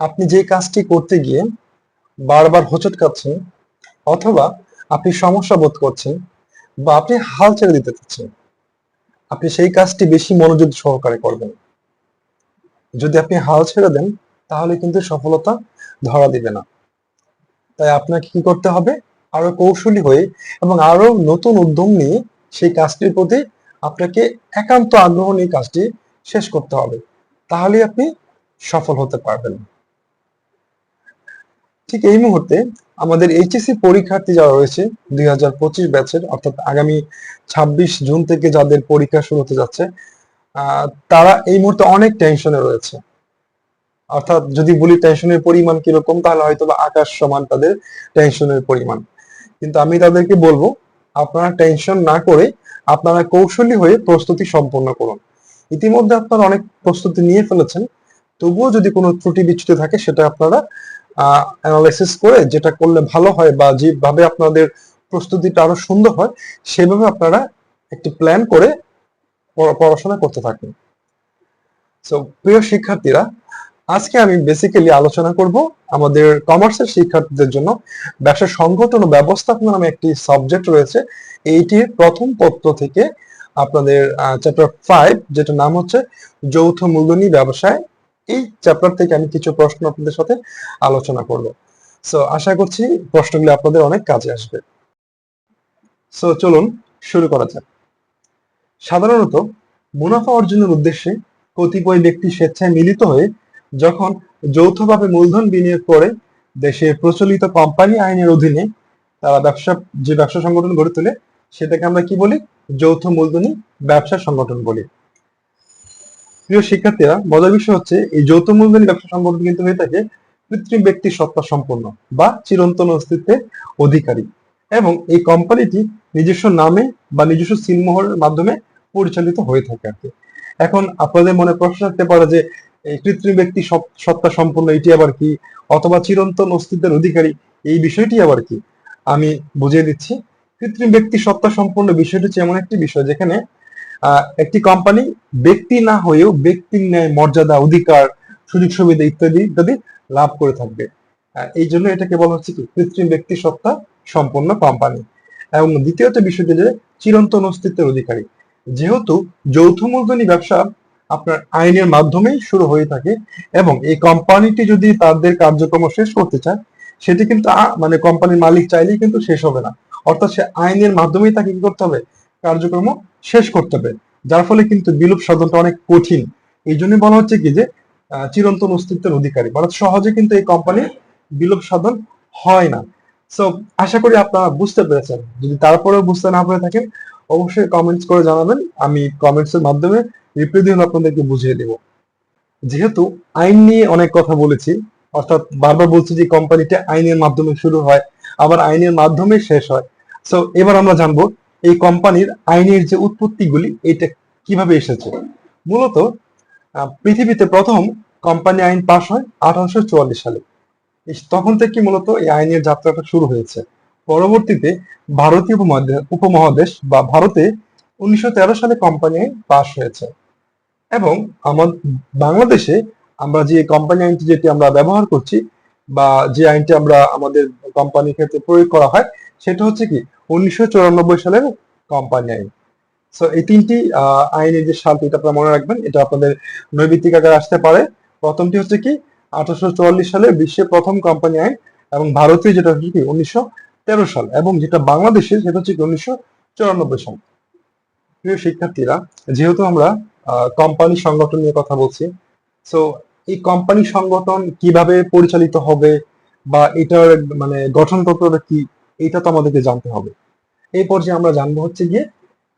আপনি যে কাজটি করতে গিয়ে বারবার হোঁচট খাচ্ছেন অথবা আপনি সমস্যা বোধ করছেন বা আপনি হাল ছেড়ে দিতে চাচ্ছেন, আপনি সেই কাজটি বেশি মনোযোগ সহকারে করবেন। যদি আপনি হাল ছেড়ে দেন, তাহলে কিন্তু সফলতা ধরা দিবে না। তাই আপনাকে কি করতে হবে? আরও কৌশলী হয়ে এবং আরও নতুন উদ্যম নিয়ে সেই কাজটির প্রতি আপনাকে একান্ত আগ্রহ নিয়ে কাজটি শেষ করতে হবে। তাহলে আপনি সফল হতে পারবেন। ঠিক এই মুহূর্তে আমাদের এইচএসসি পরীক্ষার্থী যারা রয়েছে, দুই হাজার পঁচিশ ব্যাচের অর্থাৎ আগামী ছাব্বিশ জুন থেকে যাদের পরীক্ষা শুরু হতে যাচ্ছে তারা এই মুহূর্তে অনেক টেনশনে রয়েছে। অর্থাৎ যদি বলি টেনশনের পরিমাণ কীরকম, তাহলে হয়তো বা আকাশ সমান তাদের টেনশনের পরিমাণ। কিন্তু আমি তাদেরকে বলব, আপনারা টেনশন না করে আপনারা কৌশলী হয়ে প্রস্তুতি সম্পন্ন করুন। ইতিমধ্যে আপনারা অনেক প্রস্তুতি নিয়ে ফেলেছেন, তবুও যদি কোনো ত্রুটি বিচ্যুতি থাকে, সেটা আপনারা অ্যানালাইসিস করে যেটা করলে ভালো হয় বা যেভাবে আপনাদের প্রস্তুতিটা আরও সুন্দর হয়, সেভাবে আপনারা একটি প্ল্যান করে পড়াশোনা করতে থাকুন। সো প্রিয় শিক্ষার্থীরা, আজকে আমি বেসিক্যালি আলোচনা করব আমাদের কমার্সের শিক্ষার্থীদের জন্য ব্যবসা সংগঠন ও ব্যবস্থাপনা নামে একটি সাবজেক্ট রয়েছে। এইটির প্রথম পত্র থেকে আপনাদের চ্যাপ্টার ফাইভ যেটা নাম হচ্ছে যৌথ মূলধনী ব্যবসায় এই চ্যাপ্টার থেকে আমি কিছু প্রশ্ন আপনাদের সাথে আলোচনা করব। সো আশা করছি প্রশ্নগুলো আপনাদের অনেক কাজে আসবে। সো চলুন শুরু করা যাক। সাধারণত মুনাফা অর্জনের উদ্দেশ্যে কতিপয় ব্যক্তি স্বেচ্ছায় মিলিত হয়ে যখন যৌথভাবে মূলধন বিনিয়োগ করে দেশে প্রচলিত কোম্পানি আইনের অধীনে তারা ব্যবসা, যে ব্যবসা সংগঠন গড়ে তোলে, সেটাকে আমরা কি বলি? যৌথ মূলধনী ব্যবসা সংগঠন বলি। প্রিয় শিক্ষার্থীরা, মজার বিষয় হচ্ছে, এই যৌথ মূলধনী ব্যবসা সংগঠন কিন্তু হয়ে থাকে কৃত্রিম ব্যক্তি সত্তা সম্পন্ন বা চিরন্তন অস্তিত্বের অধিকারী। এবং এই কোম্পানিটি নিজস্ব নামে বা নিজস্ব সিলমোহরের মাধ্যমে পরিচালিত হয়ে থাকে আর এখন আপনাদের মনে প্রশ্ন থাকতে পারে যে, এই কৃত্রিম ব্যক্তি সত্তা সম্পন্ন, এটি আবার কি? অথবা চিরন্তন অস্তিত্বের অধিকারী, এই বিষয়টি আবার কি? আমি বুঝিয়ে দিচ্ছি। কৃত্রিম ব্যক্তি সত্তা সম্পন্ন বিষয়টি হচ্ছে এমন একটি বিষয় যেখানে একটি কোম্পানি ব্যক্তি না হয়েও ব্যক্তির ন্যায় মর্যাদা, অধিকার, সুযোগ সুবিধা ইত্যাদি ইত্যাদি লাভ করে থাকবে। এই জন্য এটাকে বলা হচ্ছে কি? কৃত্রিম ব্যক্তি সত্তা সম্পন্ন কোম্পানি এবং দ্বিতীয়ত বিষয়টি যে চিরন্তন অস্তিত্বের অধিকারী। যেহেতু যৌথ মূলধনী ব্যবসা আপনার আইনের মাধ্যমেই শুরু হয়ে থাকে এবং এই কোম্পানিটি যদি তাদের কার্যক্রম শেষ করতে চায়, সেটি কিন্তু মানে কোম্পানির মালিক চাইলেই কিন্তু শেষ হবে না। অর্থাৎ সে আইনের মাধ্যমেই তাকে কি করতে হবে? কার্যক্রম শেষ করতে হবে। যার ফলে কিন্তু বিলুপ সাধনটা অনেক কঠিন। এই জন্যই বলা হচ্ছে কি যে চিরন্তন অস্তিত্বের অধিকারী। অর্থাৎ সহজে কিন্তু এই কোম্পানির বিলোপ সাধন হয় না। সো আশা করি আপনারা বুঝতে পেরেছেন। যদি তারপরেও বুঝতে না পেরে থাকেন, অবশ্যই কমেন্টস করে জানাবেন। আমি কমেন্টস এর মাধ্যমে রিপ্লাই দিয়ে আপনাদেরকে বুঝিয়ে দেব। যেহেতু আইন নিয়ে অনেক কথা বলেছি, অর্থাৎ বারবার বলছি যে কোম্পানিটা আইনের মাধ্যমে শুরু হয়, আবার আইনের মাধ্যমে শেষ হয়। সো এবার আমরা জানব এই কোম্পানির আইনের যে উৎপত্তিগুলি এটা কীভাবে এসেছে? মূলত পৃথিবীতে প্রথম কোম্পানি আইন পাশ হয় আঠারোশো চুয়াল্লিশ সালে। তখন থেকে মূলত এই আইনের যাত্রাটা শুরু হয়েছে। পরবর্তীতে ভারতীয় উপমহাদে- উপমহাদেশ বা ভারতে উনিশশো তেরো সালে কোম্পানি আইন পাশ হয়েছে। এবং আমার বাংলাদেশে আমরা যে কোম্পানি আইনটি যেটি আমরা ব্যবহার করছি বা যে আইনটি আমরা আমাদের কোম্পানির ক্ষেত্রে প্রয়োগ করা হয় সেটা হচ্ছে কি, উনিশশো চুরানব্বই সালের কোম্পানি আইন। সো এই তিনটি আইনের যে সালটি এটা আপনারা মনে রাখবেন, এটা আপনাদের নৈবিত্তিক আকারে আসতে পারে। প্রথমটি হচ্ছে কি, আঠারোশো চুয়াল্লিশ সালে বিশ্বের প্রথম কোম্পানি আইন এবং ভারতীয় যেটা হচ্ছে কি, উনিশশো তেরো সাল এবং যেটা বাংলাদেশের সেটা হচ্ছে কি, উনিশশো চুরানব্বই সাল। প্রিয় শিক্ষার্থীরা, যেহেতু আমরা কোম্পানি সংগঠন নিয়ে কথা বলছি সো এই কোম্পানি সংগঠন কীভাবে পরিচালিত হবে বা এটার মানে গঠনতন্ত্রটা কি এটা তো আমাদেরকে জানতে হবে। এই পর্যায়ে আমরা জানব হচ্ছে গিয়ে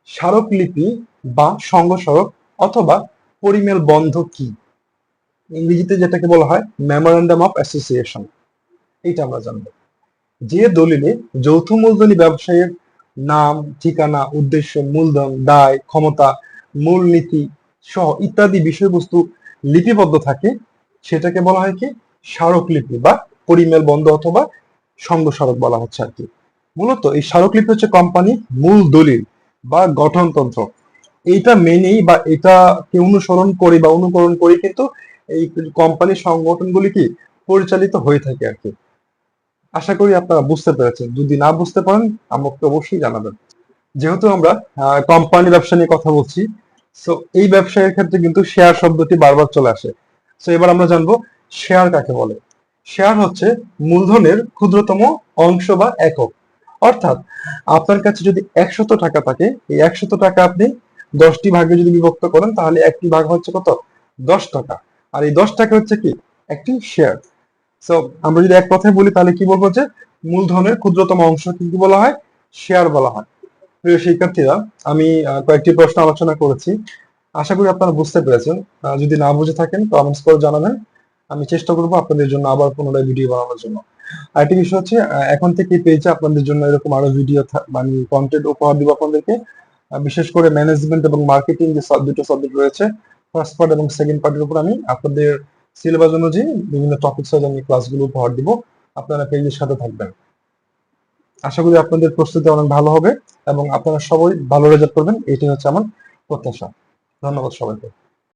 স্মারকলিপি বা সংঘ সড়ক অথবা পরিমেল বন্ধ কি? ইংরেজিতে যেটাকে বলা হয় মেমোরান্ডাম অফ অ্যাসোসিয়েশন। এইটা আমরা জানব। যে দলিলে যৌথ মূলধনী ব্যবসায়ের নাম, ঠিকানা, উদ্দেশ্য, মূলধন, দায়, ক্ষমতা, মূলনীতি সহ ইত্যাদি বিষয়বস্তু লিপিবদ্ধ থাকে, সেটাকে বলা হয় কি? স্মারকলিপি বা পরিমেল বন্ধ অথবা সংঘ সড়ক বলা হচ্ছে আর কি। মূলত এই স্মারকলিপি হচ্ছে কোম্পানির মূল দলিল বা গঠনতন্ত্র। এইটা মেনেই বা এটাকে অনুসরণ করে বা অনুকরণ করে কিন্তু এই কোম্পানির সংগঠনগুলি কি পরিচালিত হয়ে থাকে আর কি। আশা করি আপনারা বুঝতে পেরেছেন। যদি না বুঝতে পারেন, আমাকে অবশ্যই জানাবেন। যেহেতু আমরা কোম্পানি ব্যবসা নিয়ে কথা বলছি সো এই ব্যবসায়ের ক্ষেত্রে কিন্তু শেয়ার শব্দটি বারবার চলে আসে। সো এবার আমরা জানব শেয়ার কাকে বলে। শেয়ার হচ্ছে মূলধনের ক্ষুদ্রতম অংশ বা একক। অর্থাৎ আপনার কাছে যদি একশত টাকা থাকে, এই একশত টাকা আপনি দশটি ভাগে যদি বিভক্ত করেন, তাহলে একটি ভাগ হচ্ছে কত? দশ টাকা। আর এই দশ টাকা হচ্ছে কি? একটি শেয়ার। সো আমরা যদি এক কথায় বলি, তাহলে কি বলব যে মূলধনের ক্ষুদ্রতম অংশ কি বলা হয়? শেয়ার বলা হয়। প্রিয় শিক্ষার্থীরা, আমি কয়েকটি প্রশ্ন আলোচনা করেছি। আশা করি আপনারা বুঝতে পেরেছেন। যদি না বুঝে থাকেন কমেন্টস করে জানাবেন। আমি চেষ্টা করব আপনাদের জন্য আবার পুনরায় ভিডিও বানানোর জন্য। আরেকটি বিষয় হচ্ছে এখন থেকে পেয়েছে আপনাদের জন্য এরকম আরও ভিডিও মানে কন্টেন্ট উপহার দিব আপনাদেরকে। বিশেষ করে ম্যানেজমেন্ট এবং মার্কেটিং যে দুটো সাবজেক্ট রয়েছে ফার্স্ট পার্ট এবং সেকেন্ড পার্টের উপর আমি আপনাদের সিলেবাস অনুযায়ী বিভিন্ন টপিক টপিকস আমি ক্লাসগুলো উপহার দিব। আপনারা পেজের সাথে থাকবেন। আশা করি আপনাদের প্রস্তুতি অনেক ভালো হবে এবং আপনারা সবাই ভালো রেজাল্ট করবেন। এটাই হচ্ছে আমার প্রত্যাশা। ধন্যবাদ সবাইকে।